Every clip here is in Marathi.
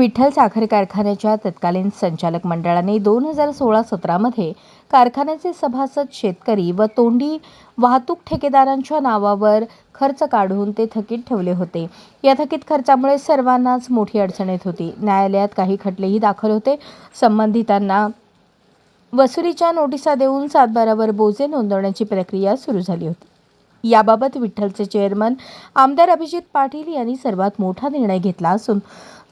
विठ्ठल साखर कारखान्याच्या तत्कालीन संचालक मंडळाने दोन हजार सोळा सतरामध्ये कारखान्याचे सभासद शेतकरी व तोंडी वाहतूक ठेकेदारांच्या नावावर खर्च काढून ते थकीत ठेवले होते. या थकीत खर्चामुळे सर्वांनाच मोठी अडचण येत होती. न्यायालयात काही खटलेही दाखल होते. संबंधितांना वसुलीच्या नोटिसा देऊन सातबारावर बोजे नोंदवण्याची प्रक्रिया सुरू झाली होती. याबाबत विठ्ठलचे चेअरमन आमदार अभिजित पाटील यांनी सर्वात मोठा निर्णय घेतला असून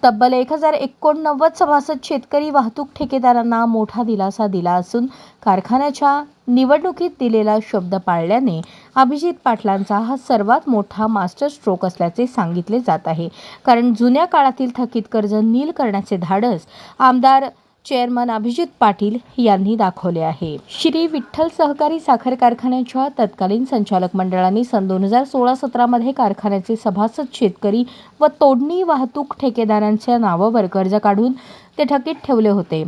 तब्बल एक हजार एकोणनव्वद सभासद शेतकरी वाहतूक ठेकेदारांना मोठा दिलासा दिला असून कारखान्याच्या निवडणुकीत दिलेला शब्द पाळल्याने अभिजित पाटलांचा हा सर्वात मोठा मास्टर स्ट्रोक असल्याचे सांगितले जात आहे. कारण जुन्या काळातील थकीत कर्ज नील करण्याचे धाडस आमदार चेअरमन अभिजित पाटील यांनी दाखवले आहे. श्री विठ्ठल सहकारी साखर कारखान्याच्या तत्कालीन संचालक मंडळाने सन दोन हजार सोळा सतरामध्ये कारखान्याचे सभासद शेतकरी व तोडणी वाहतूक ठेकेदारांच्या नावावर कर्ज काढून ते थकीत ठेवले होते.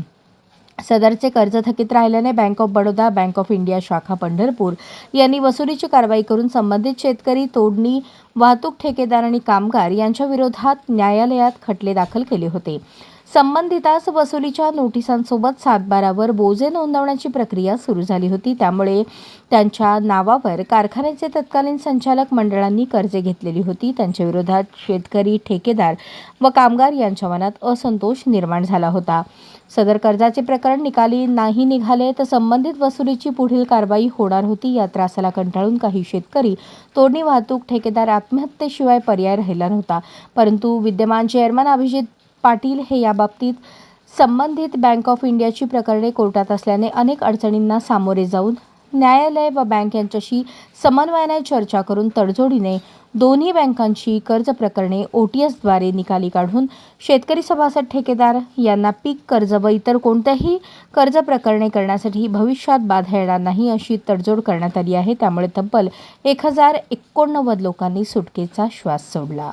सदरचे कर्ज थकीत राहिल्याने bank of Baroda bank of India शाखा पंढरपूर यांनी वसुलीची कारवाई करून संबंधित शेतकरी तोडणी वाहतूक ठेकेदार आणि कामगार यांच्या विरोधात न्यायालयात खटले दाखल केले होते. संबंधितास वसुलीच्या नोटिसांसोबत सातबारावर बोजे नोंदवण्याची प्रक्रिया सुरू झाली होती. त्यामुळे त्यांच्या नावावर कारखान्याचे तत्कालीन संचालक मंडळांनी कर्जे घेतलेली होती. त्यांच्याविरोधात शेतकरी ठेकेदार व कामगार यांच्या मनात असंतोष निर्माण झाला होता. सदर कर्जाचे प्रकरण निकाली नाही निघाले तर संबंधित वसुलीची पुढील कारवाई होणार होती. या त्रासाला कंटाळून काही शेतकरी तोडणी वाहतूक ठेकेदार आत्महत्येशिवाय पर्याय राहिला नव्हता. परंतु विद्यमान चेअरमन अभिजित पाटील हे याबाबतीत संबंधित बँक ऑफ इंडियाची प्रकरणे कोर्टात असल्याने अनेक अडचणींना सामोरे जाऊन न्यायालय व बँक यांच्याशी समन्वयाने चर्चा करून तडजोडीने दोन्ही बँकांची कर्ज प्रकरणे ओ टी एसद्वारे निकाली काढून शेतकरी सभासद ठेकेदार यांना पीक कर्ज व इतर कोणत्याही कर्ज प्रकरणे करण्यासाठी भविष्यात बाधा येणार नाही अशी तडजोड करण्यात आली आहे. त्यामुळे तब्बल एक हजार एकोणनव्वद लोकांनी सुटकेचा श्वास सोडला.